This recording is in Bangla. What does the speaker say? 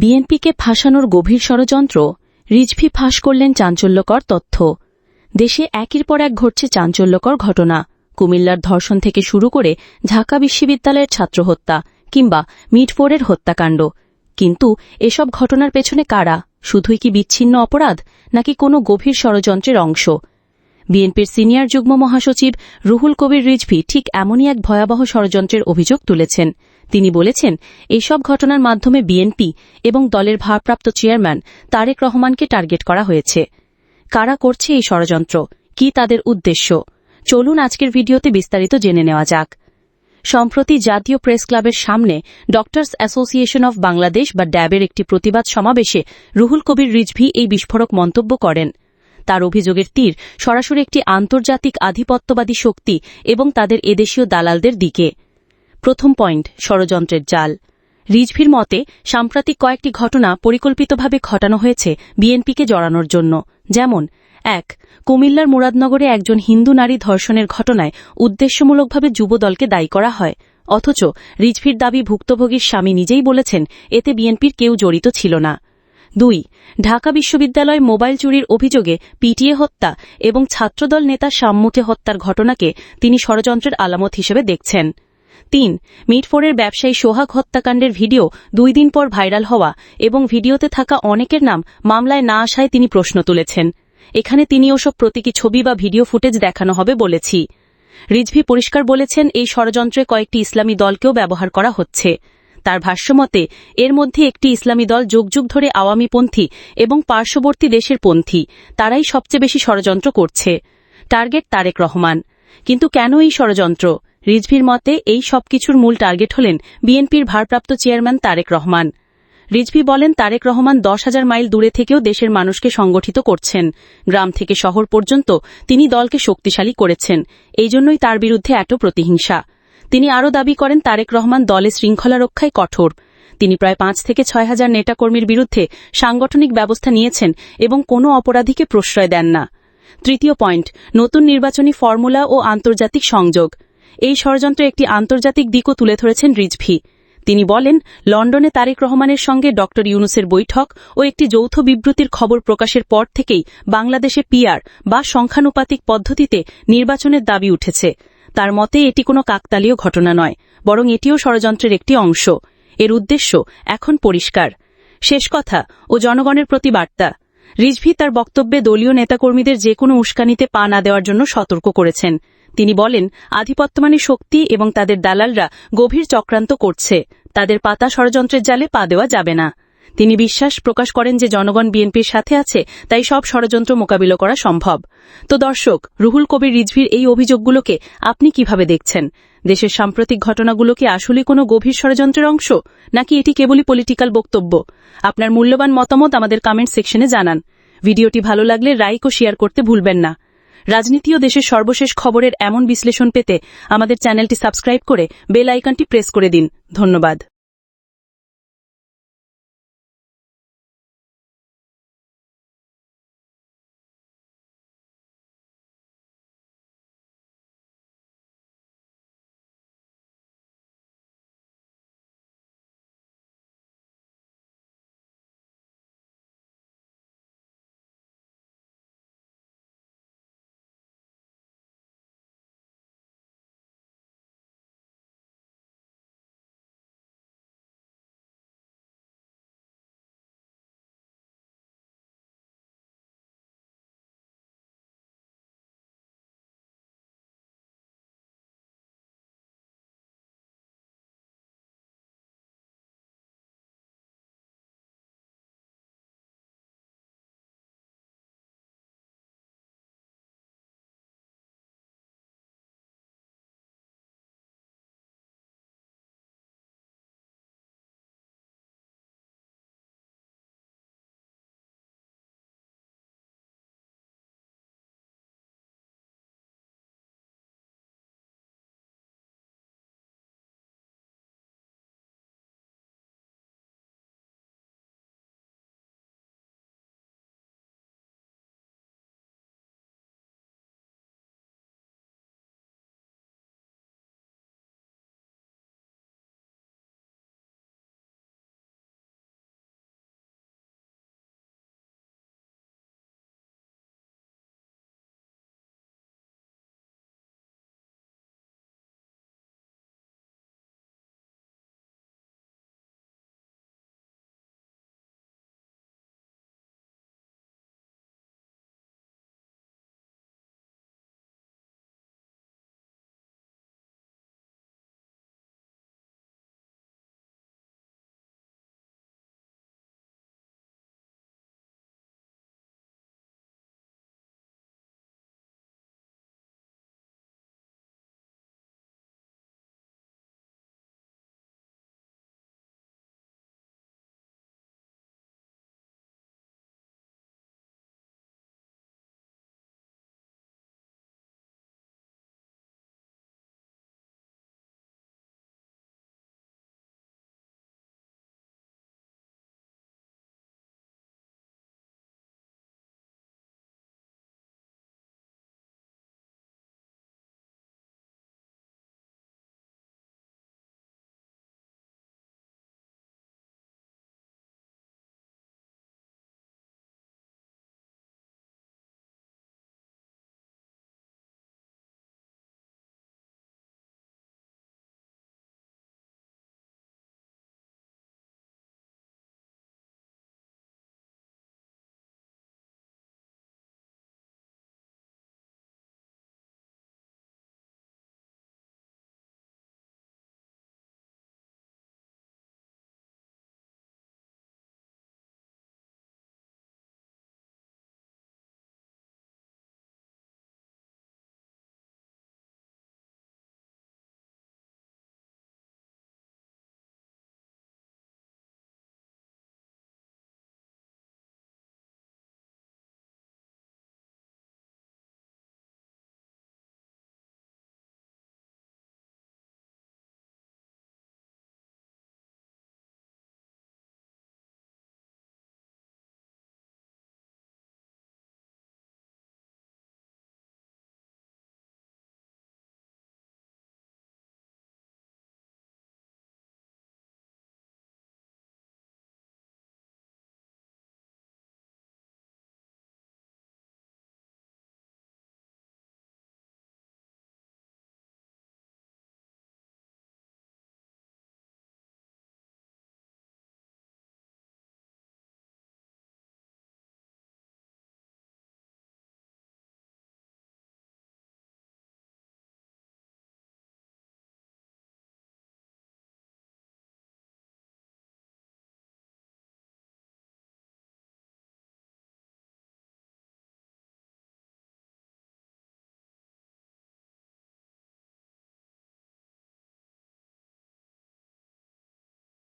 বিএনপিকে ফাঁসানোর গভীর ষড়যন্ত্র, রিজভি ফাঁস করলেন চাঞ্চল্যকর তথ্য। দেশে একের পর এক ঘটছে চাঞ্চল্যকর ঘটনা। কুমিল্লার ধর্ষণ থেকে শুরু করে ঢাকা বিশ্ববিদ্যালয়ের ছাত্র হত্যা কিংবা মিটফোরের হত্যাকাণ্ড। কিন্তু এসব ঘটনার পেছনে কারা? শুধুই কি বিচ্ছিন্ন অপরাধ, নাকি কোনো গভীর ষড়যন্ত্রের অংশ? বিএনপির সিনিয়র যুগ্ম মহাসচিব রুহুল কবির রিজভি ঠিক এমনই এক ভয়াবহ ষড়যন্ত্রের অভিযোগ তুলেছেন। তিনি বলেছেন, এইসব ঘটনার মাধ্যমে বিএনপি এবং দলের ভারপ্রাপ্ত চেয়ারম্যান তারেক রহমানকে টার্গেট করা হয়েছে। কারা করছে এই ষড়যন্ত্র? কি তাদের উদ্দেশ্য? চলুন আজকের ভিডিওতে বিস্তারিত জেনে নেওয়া যাক। সম্প্রতি জাতীয় প্রেস ক্লাবের সামনে ডক্টরস অ্যাসোসিয়েশন অব বাংলাদেশ বা ড্যাবের একটি প্রতিবাদ সমাবেশে রুহুল কবির রিজভি এই বিস্ফোরক মন্তব্য করেন। তার অভিযোগের তীর সরাসরি একটি আন্তর্জাতিক আধিপত্যবাদী শক্তি এবং তাদের এদেশীয় দালালদের দিকে। প্রথম পয়েন্ট, ষড়যন্ত্রের জাল। রিজভির মতে, সাম্প্রতিক কয়েকটি ঘটনা পরিকল্পিতভাবে ঘটানো হয়েছে বিএনপিকে জড়ানোর জন্য। যেমন, এক, কুমিল্লার মুরাদনগরে একজন হিন্দু নারী ধর্ষণের ঘটনায় উদ্দেশ্যমূলকভাবে যুবদলকে দায়ী করা হয়। অথচ, রিজভির দাবি ভুক্তভোগীর স্বামী নিজেই বলেছেন, এতে বিএনপির কেউ জড়িত ছিল না। দুই, ঢাকা বিশ্ববিদ্যালয় মোবাইল চুরির অভিযোগে পিটিএ হত্যা এবং ছাত্রদল নেতা সাম্মুখে হত্যার ঘটনাকে তিনি ষড়যন্ত্রের আলামত হিসেবে দেখছেন। তিন মিটফোরের ব্যবসায়ী সোহাগ হত্যাকাণ্ডের ভিডিও দুই দিন পর ভাইরাল হওয়া এবং ভিডিওতে থাকা অনেকের নাম মামলায় না আসায় তিনি প্রশ্ন তুলেছেন। এখানে তিনি ওসব প্রতীকী ছবি বা ভিডিও ফুটেজ দেখানো হবে বলেছি। রিজভি পরিষ্কার বলেছেন, এই ষড়যন্ত্রে কয়েকটি ইসলামী দলকেও ব্যবহার করা হচ্ছে। তার ভাষ্যমতে, এর মধ্যে একটি ইসলামী দল যুগ যুগ ধরে আওয়ামীপন্থী এবং পার্শ্ববর্তী দেশের পন্থী, তারাই সবচেয়ে বেশি ষড়যন্ত্র করছে। টার্গেট তারেক রহমান। কিন্তু কেন এই ষড়যন্ত্র? রিজভির মতে, এই সবকিছুর মূল টার্গেট হলেন বিএনপির ভারপ্রাপ্ত চেয়ারম্যান তারেক রহমান। রিজভি বলেন, তারেক রহমান দশ হাজার মাইল দূরে থেকেও দেশের মানুষকে সংগঠিত করছেন। গ্রাম থেকে শহর পর্যন্ত তিনি দলকে শক্তিশালী করেছেন। এই জন্যই তার বিরুদ্ধে এত প্রতিহিংসা। তিনি আরও দাবি করেন, তারেক রহমান দলে শৃঙ্খলা রক্ষায় কঠোর। তিনি প্রায় পাঁচ থেকে ছয় হাজার নেতাকর্মীর বিরুদ্ধে সাংগঠনিক ব্যবস্থা নিয়েছেন এবং কোনো অপরাধীকে প্রশ্রয় দেন না। তৃতীয় পয়েন্ট, নতুন নির্বাচনী ফর্মুলা ও আন্তর্জাতিক সংযোগ। এই ষড়যন্ত্রে একটি আন্তর্জাতিক দিকও তুলে ধরেছেন রিজভি। তিনি বলেন, লন্ডনে তারেক রহমানের সঙ্গে ড. ইউনুসের বৈঠক ও একটি যৌথ বিবৃতির খবর প্রকাশের পর থেকেই বাংলাদেশে পিআর বা সংখ্যানুপাতিক পদ্ধতিতে নির্বাচনের দাবি উঠেছে। তার মতে, এটি কোনো কাকতালীয় ঘটনা নয়, বরং এটিও ষড়যন্ত্রের একটি অংশ। এর উদ্দেশ্য এখন পরিষ্কার। শেষ কথা ও জনগণের প্রতি বার্তা। রিজভি তার বক্তব্যে দলীয় নেতাকর্মীদের যে কোনো উস্কানিতে পা না দেওয়ার জন্য সতর্ক করেছেন। তিনি বলেন আধিপত্যমানী শক্তি এবং তাদের দালালরা গভীর চক্রান্ত করছে। তাদের পাতা ষড়যন্ত্রের জালে পা দেওয়া যাবে না। তিনি বিশ্বাস প্রকাশ করেন যে জনগণ বিএনপির সাথে আছে, তাই সব ষড়যন্ত্র মোকাবিলা করা সম্ভব। তো দর্শক, রুহুল কবির রিজভির এই অভিযোগগুলোকে আপনি কীভাবে দেখছেন? দেশের সাম্প্রতিক ঘটনাগুলো কি আসলে কোনো গভীর ষড়যন্ত্রের অংশ, নাকি এটি কেবলই পলিটিক্যাল বক্তব্য? আপনার মূল্যবান মতামত আমাদের কমেন্ট সেকশনে জানান। ভিডিওটি ভালো লাগলে লাইক ও শেয়ার করতে ভুলবেন না। রাজনীতি ও দেশের সর্বশেষ খবরের এমন বিশ্লেষণ পেতে আমাদের চ্যানেলটি সাবস্ক্রাইব করে বেল আইকনটি প্রেস করে দিন। ধন্যবাদ।